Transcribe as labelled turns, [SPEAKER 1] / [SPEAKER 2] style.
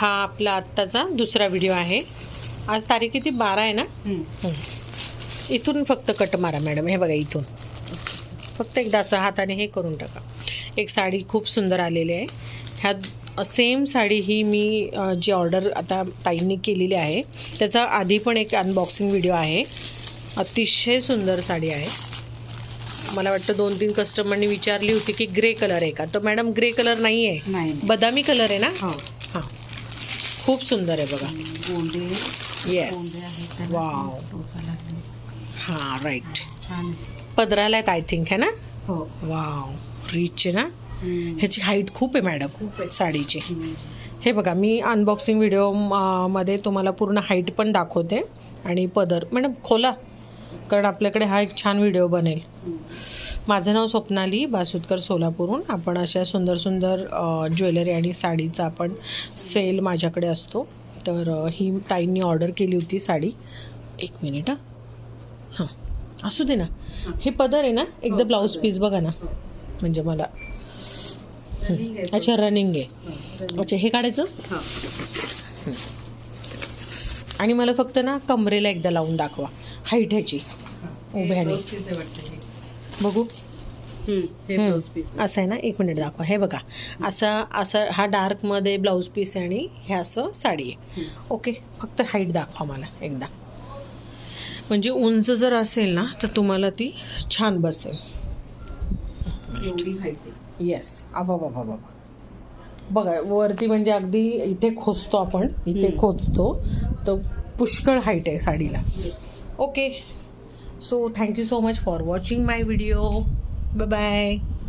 [SPEAKER 1] हा आपला आत्ताचा दुसरा व्हिडिओ आहे. आज तारीख किती? बारा आहे ना. हं. इथून फक्त कट मारा मॅडम. हे बघा इथून. फक्त एकदा असं हाताने हे करून टाका. एक साडी खूप सुंदर आलेली आहे. ह्या सेम साडी ही मी जी ऑर्डर आता ताईंनी केलेली आहे त्याचा आधी पण एक अनबॉक्सिंग व्हिडिओ आहे. अतिशय सुंदर साडी आहे. मला वाटतं दोन तीन कस्टमरनी विचारली होती की ग्रे कलर आहे का? तर मॅडम ग्रे कलर नाही आहे. बदामी कलर आहे ना?
[SPEAKER 2] हां.
[SPEAKER 1] खूप सुंदर आहे बघा.
[SPEAKER 2] गोंडे.
[SPEAKER 1] Yes wow. हां राईट पदराला आहेत आय थिंक है ना?
[SPEAKER 2] हो.
[SPEAKER 1] वाव रिच आहे ना. ह्याची हाईट खूप आहे मॅडम
[SPEAKER 2] खूप आहे.
[SPEAKER 1] साडीची. हे बघा मी अनबॉक्सिंग व्हिडिओमध्ये तुम्हाला पूर्ण हाईट पण दाखवते. आणि पदर मॅडम खोला. कारण आपल्याकडे हा एक छान व्हिडिओ बनेल. माझं नाव स्वप्नाली बासुदकर सोलापूरहून. आपण अशा सुंदर सुंदर ज्वेलरी आणि साडीचा आपण सेल माझ्याकडे असतो. तर ही ताईंनी ऑर्डर केली होती साडी. एक मिनिट हां. हां. असू दे ना. हे पदर आहे ना? एकदा ब्लाऊज पीस बघा ना. म्हणजे मला. अच्छा रनिंग आहे. अच्छा हे काढायचं? आणि मला फक्त ना कमरेला एकदा लावून दाखवा. हाईट ह्याची. उभ्याने. बघू. असं आहे ना? एक मिनिट दाखवा. हे बघा. असा असं हा डार्कमध्ये ब्लाऊज पीस आहे आणि हे असं साडी आहे. ओके फक्त हाईट दाखवा मला एकदा. म्हणजे उंच जर असेल ना तर तुम्हाला ती छान बसेल. येस आबा बाबा बाबा बघा वरती म्हणजे अगदी इथे खोचतो आपण. इथे. खोचतो. तर पुष्कळ हाईट आहे साडीला. Okay so thank you so much for watching my video. Bye bye